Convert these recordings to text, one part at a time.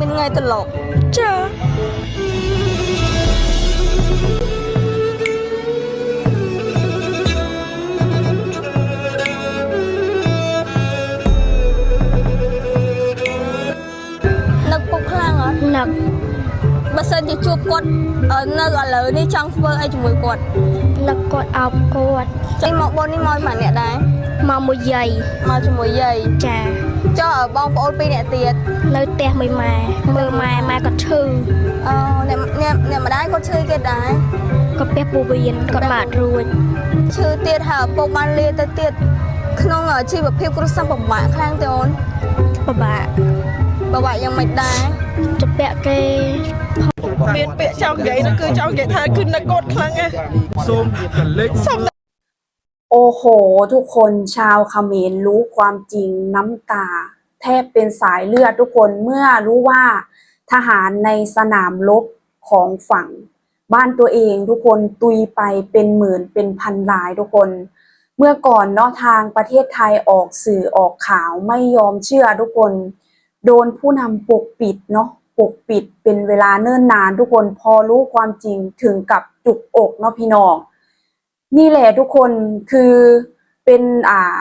មានថ្ងៃត្រឡប់ចានឹកពុកខ្លាំងអត់នឹកបើសិនជាជួបគាត់អឺនៅឥឡូវនេះចង់ធ្វើអីជាមួយគាត់នឹកគាត់អោបគាត់ចេញមកបុននេះមកម៉ាក់អ្នកដែរមកមួយយាយមកជាមួយយាយចា ចុះបងប្អូនពីរអ្នកទៀតនៅផ្ទះមួយម៉ែមើលម៉ែម៉ែគាត់ឈឺអឺអ្នកអ្នកអ្នកម្ដាយគាត់ឈឺគេដែរគាត់ពះពោះវៀនគាត់បាត់រួចឈឺទៀតហើយឪពុកបានលាទៅទៀតក្នុងជីវភាពគ្រួសារពិបាកខ្លាំងទេអូនពិបាកពិបាកយ៉ាងម៉េចដែរទៅពាក់គេមានពាក្យចង់និយាយនោះគឺចង់និយាយថាគឺនឹកកូនខ្លាំងណាស់សូមរលឹកសូម โอ้โห ทุกคนชาวเขมรรู้ความจริงน้ำตา แทบเป็นสายเลือดทุกคนเมื่อรู้ว่าทหารในสนามรบของฝั่ง บ้านตัวเองทุกคนตุยไปเป็นหมื่นเป็นพันรายทุกคน เมื่อก่อนเนาะทางประเทศไทยออกสื่อออกข่าวไม่ยอมเชื่อทุกคน โดนผู้นำปกปิดเนาะปกปิดเป็นเวลาเนิ่นนานทุกคนพอรู้ความจริงถึงกับจุกอกเนาะพี่น้อง นี่แหละทุกคนคือเป็นอ่า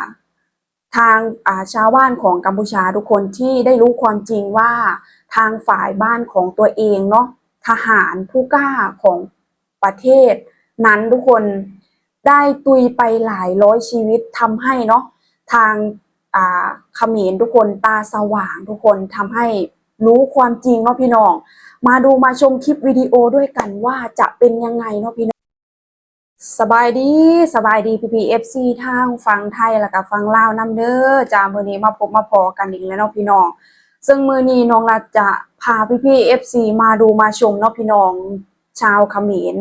ทางอ่าชาวบ้านของกัมพูชาทุกคนที่ได้รู้ความจริงว่าทางฝ่ายบ้านของตัวเองเนาะทหารผู้กล้าของประเทศ นั้นทุกคนได้ตุยไปหลายร้อยชีวิตทำให้เนาะทางอ่าเขมรทุกคนตาสว่างทุกคนทำให้รู้ความจริงเนาะพี่น้อง มาดูมาชมคลิปวิดีโอด้วยกันว่าจะเป็นยังไงเนาะพี่น้อง สบายดีสบายดีพีพีเอฟซีทางฟังไทยแล้วก็ฟังลาวนำเด้อจ้ามื้อนี้มาพบมาพอกันอีกแล้วเนาะพี่น้อง ซึ่งมื้อนี้น้องรัฐจะพาพี่พีเอฟซีมาดูมาชมเนาะพี่น้องชาวเขมร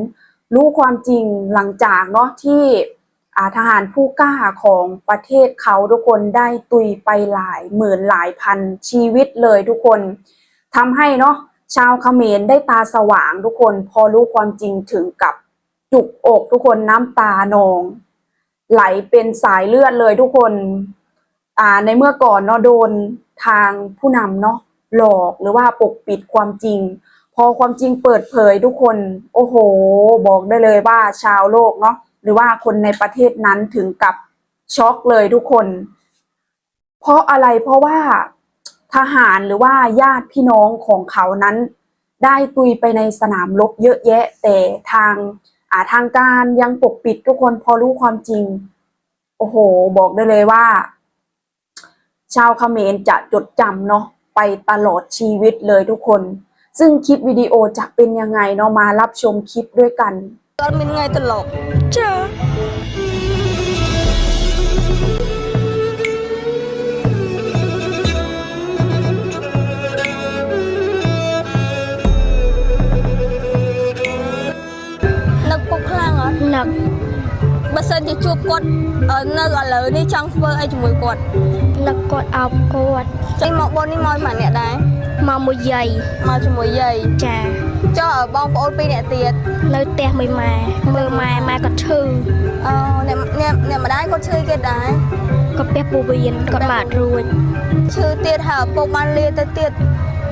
รู้ความจริงหลังจากเนาะที่อาทหารผู้กล้าของประเทศเขาทุกคนได้ตุยไปหลายหมื่นหลายพันชีวิตเลยทุกคนทำให้เนาะชาวเขมรได้ตาสว่างทุกคนพอรู้ความจริงถึงกับ จุกอกทุกคนน้ำตานอง ไหลเป็นสายเลือดเลยทุกคน อ่าในเมื่อก่อนเนาะโดนทางผู้นำเนาะหลอกหรือว่าปกปิดความจริง พอความจริงเปิดเผยทุกคน โอ้โห บอกได้เลยว่าชาวโลกเนาะหรือว่าคนในประเทศนั้นถึงกับช็อกเลยทุกคน เพราะอะไรเพราะว่าทหารหรือว่าญาติพี่น้องของเขานั้น ได้ตุยไปในสนามรบเยอะแยะแต่ทาง อ่าทางการยังปกปิดทุกคนพอรู้ความจริง โอ้โห บอกได้เลยว่า ชาวเขมรจะจดจำเนาะไปตลอดชีวิตเลยทุกคน ซึ่งคลิปวิดีโอจะเป็นยังไงเนาะมารับชมคลิปด้วยกันตอนเป็นไงตลกเจ้า នឹកបើសិនជាជួបគាត់អឺនៅឥឡូវនេះចង់ធ្វើអីជាមួយគាត់នឹកគាត់អោបគាត់ចេញមកបុននេះមកម៉ាក់អ្នកដែរមកមួយយាយមកជាមួយយាយចាចុះបងប្អូនពីរអ្នកទៀតនៅផ្ទះមួយម៉ែមើលម៉ែម៉ែគាត់ឈឺអឺអ្នកអ្នកអ្នកម្ដាយគាត់ឈឺគេដែរគាត់ពះពោះវៀនគាត់បាត់រួចឈឺទៀតហើយឪពុកបានលាទៅទៀត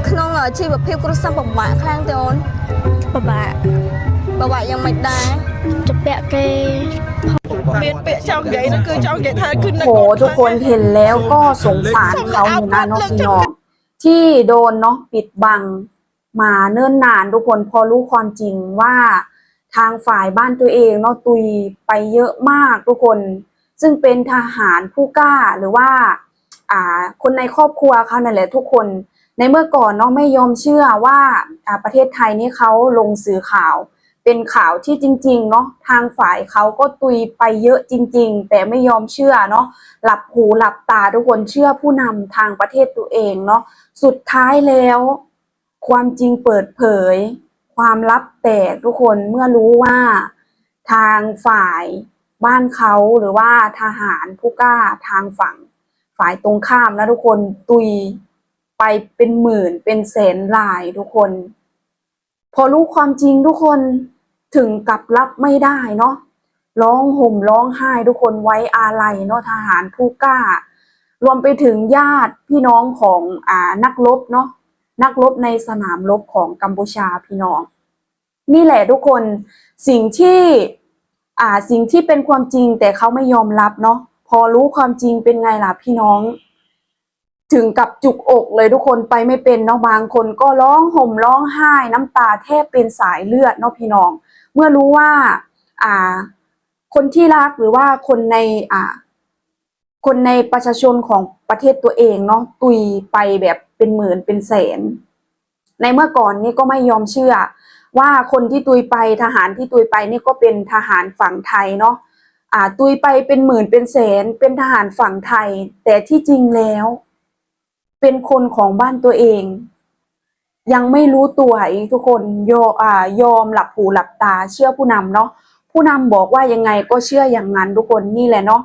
ក្នុងជីវភាពគ្រួសារពិបាកខ្លាំងទេអូនពិបាកពិ បាកយ៉ាងម៉េចដែរ ទៅពាក់គេ មានពាក្យចង់និយាយនោះគឺចង់និយាយថាគឺនឹក โห កូន ทุกคนเห็นแล้วก็สงสารเขาอยู่นะเนาะพี่น้องที่โดนเนาะปิดบังมาเนิ่นนานทุกคนพอรู้ความจริงว่าทางฝ่ายบ้านตัวเองเนาะตุยไปเยอะมากทุกคน ซึ่งเป็นทหารผู้กล้าหรือว่าอ่าคนในครอบครัวเขานั่นแหละทุกคน ในเมื่อก่อนเนาะไม่ยอมเชื่อว่าอ่าประเทศไทยนี่เขาลงสื่อข่าว เป็นข่าวที่จริง ๆ เนาะทางฝ่ายเขาก็ตุยไปเยอะจริง ๆ แต่ไม่ยอมเชื่อเนาะหลับหูหลับตาทุกคนเชื่อผู้นำทางประเทศตัวเองเนาะสุดท้ายแล้ว ความจริงเปิดเผย ความลับแตกทุกคนเมื่อรู้ว่าทางฝ่ายบ้านเขาหรือว่าทหารผู้กล้าทางฝั่งฝ่ายตรงข้ามนะทุกคนตุยไปเป็นหมื่นเป็นแสนรายทุกคน พอรู้ความจริงทุกคน ถึงกับรับไม่ได้เนาะร้องห่มร้องไห้ทุกคนไว้อาลัยเนาะทหารผู้กล้า รวมไปถึงญาติพี่น้องของอ่านักรบเนาะนักรบในสนามรบของกัมพูชาพี่น้อง นี่แหละทุกคนสิ่งที่อ่าสิ่งที่เป็นความจริงแต่เขาไม่ยอมรับเนาะพอรู้ความจริงเป็นไงล่ะพี่น้อง ถึงกับจุกอกเลยทุกคนไปไม่เป็นเนาะบางคนก็ร้องห่มร้องไห้ น้ำตาแทบเป็นสายเลือดเนาะพี่น้อง เมื่อรู้ว่าอ่าคนที่รักหรือว่าคนในอ่าคนในประชาชนของประเทศตัวเองเนาะตุยไปแบบเป็นหมื่นเป็นแสน ในเมื่อก่อนนี่ก็ไม่ยอมเชื่อ ว่าคนที่ตุยไปทหารที่ตุยไปนี่ก็เป็นทหารฝั่งไทยเนาะอ่าตุยไปเป็นหมื่นเป็นแสน เป็นทหารฝั่งไทย แต่ที่จริงแล้ว เป็นคนของบ้านตัวเอง ยังไม่รู้ตัวอีกทุกคนยออ่ายอมหลับหูหลับตาเชื่อผู้นำเนาะผู้นำบอกว่ายังไงก็เชื่ออย่างนั้นทุกคนนี่แหละเนาะ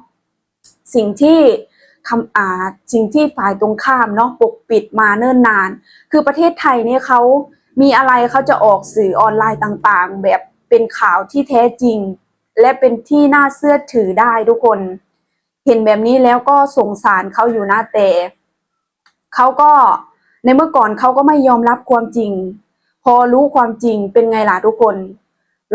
สิ่งที่คำอ่าสิ่งที่ฝ่ายตรงข้ามเนาะปกปิดมาเนิ่นนาน คือประเทศไทยเนี่ยเขามีอะไรเขาจะออกสื่อออนไลน์ต่างๆ แบบเป็นข่าวที่แท้จริง และเป็นที่น่าเชื่อถือได้ทุกคน เห็นแบบนี้แล้วก็สงสารเขาอยู่นะแต่เขาก็ ในเมื่อก่อนเขาก็ไม่ยอมรับความจริง พอรู้ความจริงเป็นไงล่ะทุกคน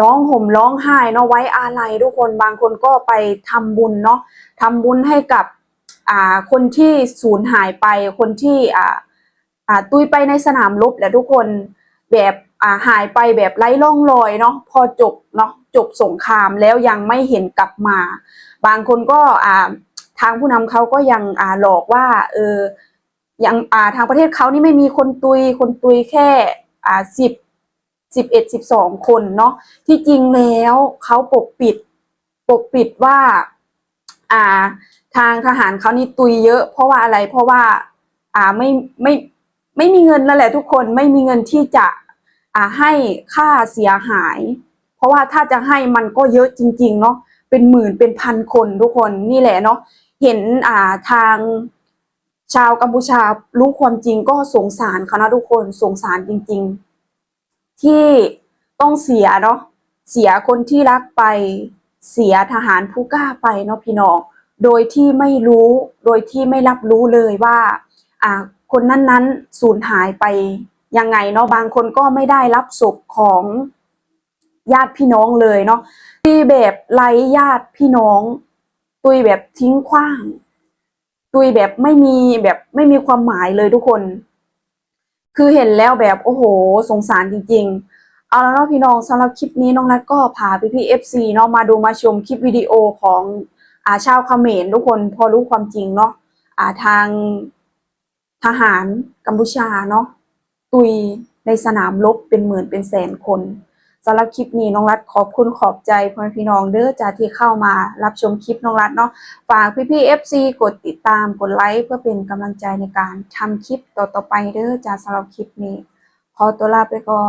ร้องห่มร้องไห้เนาะไว้อาลัยทุกคนบางคนก็ไปทำบุญเนาะทำบุญให้กับอ่าคนที่สูญหายไปคนที่อ่าอ่าตุยไปในสนามรบแหละทุกคนแบบอ่าหายไปแบบไร้ร่องรอยเนาะพอจบเนาะจบสงครามแล้วยังไม่เห็นกลับมา บางคนก็อ่าทางผู้นำเขาก็ยังอ่าหลอกว่าเออ อย่างอ่าทางประเทศเขานี่ไม่มีคนตุยคนตุยแค่อ่าสิบสิบเอ็ดสิบสองคนเนาะที่จริงแล้วเขาปกปิด ปกปิดว่า อ่า ทางทหารเขานี่ตุยเยอะ เพราะว่าอะไรเพราะว่า อ่าไม่ไม่ไม่มีเงินนั่นแหละทุกคนไม่มีเงินที่จะอ่าให้ค่าเสียหาย เพราะว่าถ้าจะให้มันก็เยอะจริง ๆ เนาะเป็นหมื่นเป็นพันคนทุกคนนี่แหละเนาะเห็นอ่าทาง ชาวกัมพูชารู้ความจริงก็สงสารเขานะทุกคนสงสารจริง ๆ ที่ต้องเสียเนาะเสียคนที่รักไป เสียทหารผู้กล้าไปเนาะพี่น้องโดยที่ไม่รู้โดยที่ไม่รับรู้เลยว่าอ่าคนนั้นๆสูญหายไปยังไงเนาะบางคนก็ไม่ได้รับศพของญาติพี่น้องเลยเนาะตุยแบบไร้ญาติพี่น้อง ตุยแบบทิ้งขว้าง ตุยแบบไม่มีแบบไม่มีความหมายเลยทุกคน คือเห็นแล้วแบบโอ้โห สงสารจริง ๆ เอาแล้วเนาะพี่น้องสำหรับคลิปนี้น้องนัทก็พาพี่พี่เอฟซีเนาะมาดูมาชมคลิปวิดีโอของอาชาวเขมรทุกคนพอรู้ความจริงเนาะอ่าทางทหารกัมพูชาเนาะตุยในสนามรบเป็นหมื่นเป็นแสนคน สำหรับคลิปนี้น้องรัฐขอบคุณขอบใจพ่อแม่พี่น้องเด้อจ้าที่เข้ามารับชมคลิปน้องรัฐเนาะฝากพี่พี่ FC กดติดตามกดไลค์เพื่อเป็นกำลังใจในการทำคลิปต่อๆไปเด้อจ้าสำหรับคลิปนี้ ขอตัวลาไปก่อน